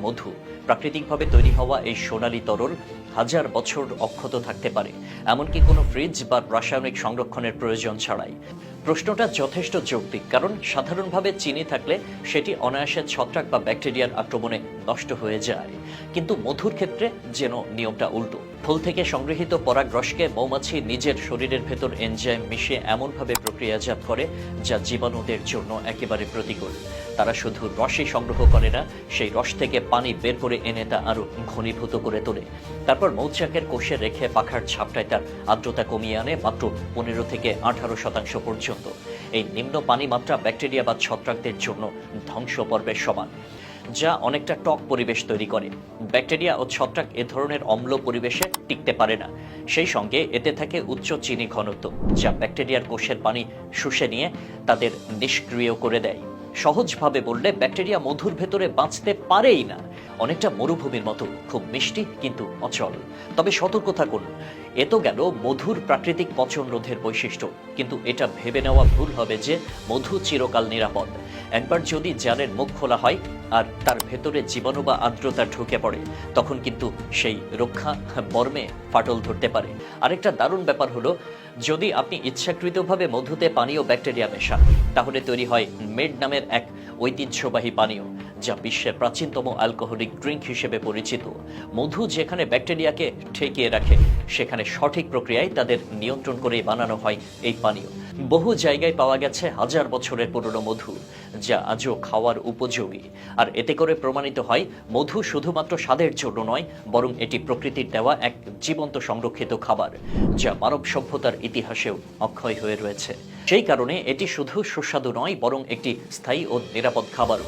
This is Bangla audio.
মধু। প্রাকৃতিকভাবে তৈরি হওয়া এই সোনালি তরল হাজার বছর অক্ষত থাকতে পারে, এমনকি কোনো ফ্রিজ বা রাসায়নিক সংরক্ষণের প্রয়োজন ছাড়াই। প্রশ্নটা যথেষ্ট যৌক্তিক, কারণ সাধারণভাবে চিনি থাকলে সেটি অনায়াসে ছত্রাক বা ব্যাকটেরিয়ার আক্রমণে নষ্ট হয়ে যায়। কিন্তু মধুর ক্ষেত্রে যেন নিয়মটা উল্টো। ফুল থেকে সংগৃহীত পরাগ রসকে মৌমাছি নিজের শরীরের ভেতর এনজাইম মিশিয়ে এমনভাবে প্রক্রিয়াজাত করে যা জীবাণুদের জন্য একেবারে প্রতিকূল। তারা শুধু রসই সংগ্রহ করে না, সেই রস থেকে পানি বের করে এনে তা আরও ঘনীভূত করে তোলে। তারপর মৌচাকের কোষে রেখে পাখার ছাপটায় তার আর্দ্রতা কমিয়ে আনে মাত্র পনেরো থেকে আঠারো শতাংশ পর্যন্ত। এই নিম্ন পানি মাত্রা ব্যাকটেরিয়া বা ছত্রাকদের জন্য ধ্বংস পর্বের সমান। যা অনেকটা টক পরিবেশ তৈরি করে। ব্যাকটেরিয়া ও ছত্রাক এ ধরনের অম্ল পরিবেশে টিকতে পারে না। সেই সঙ্গে এতে থাকে উচ্চ চিনি ঘনত্ব, যা ব্যাকটেরিয়ার কোষের পানি শুষে নিয়ে তাদের নিষ্ক্রিয় করে দেয়। সহজভাবে বললে ব্যাকটেরিয়া মধুর ভেতরে বাঁচতে পারেই না। অনেকটা মরুভূমির মতো, খুব মিষ্টি কিন্তু অচল। তবে সতর্ক থাকুন, এ তো গেল মধুর প্রাকৃতিক পচন রোধের বৈশিষ্ট্য। কিন্তু এটা ভেবে নেওয়া ভুল হবে যে মধু চিরকাল নিরাপদ। একবার যদি জারের মুখ খোলা হয় আর তার ভেতরে জীবাণু বা আর্দ্রতা ঢুকে পড়ে, তখন কিন্তু সেই রক্ষা বর্মে ফাটল ধরতে পারে। আরেকটা দারুণ ব্যাপার হলো, যদি আপনি ইচ্ছাকৃতভাবে মধুতে পানীয় ব্যাকটেরিয়া মেশান, তাহলে তৈরি হয় মেড নামের এক ঐতিহ্যবাহী পানীয়, যা বিশ্বের প্রাচীনতম অ্যালকোহলিক ড্রিঙ্ক হিসেবে পরিচিত। মধু যেখানে ব্যাকটেরিয়াকে ঠেকিয়ে রাখে, সেখানে সঠিক প্রক্রিয়ায় তাদের নিয়ন্ত্রণ করে বানানো হয় এই পানীয়। বহু জায়গায় পাওয়া গেছে হাজার বছরের পুরনো মধু, যা আজও খাওয়ার উপযোগী। আর এতে করে প্রমাণিত হয়, মধু শুধুমাত্র স্বাদের জন্য নয়, বরং এটি প্রকৃতির দেওয়া এক জীবন্ত সংরক্ষিত খাবার, যা মানব সভ্যতার ইতিহাসেও অক্ষয় হয়ে রয়েছে। সেই কারণে এটি শুধু সুস্বাদু নয়, বরং একটি স্থায়ী ও নিরাপদ খাবারও।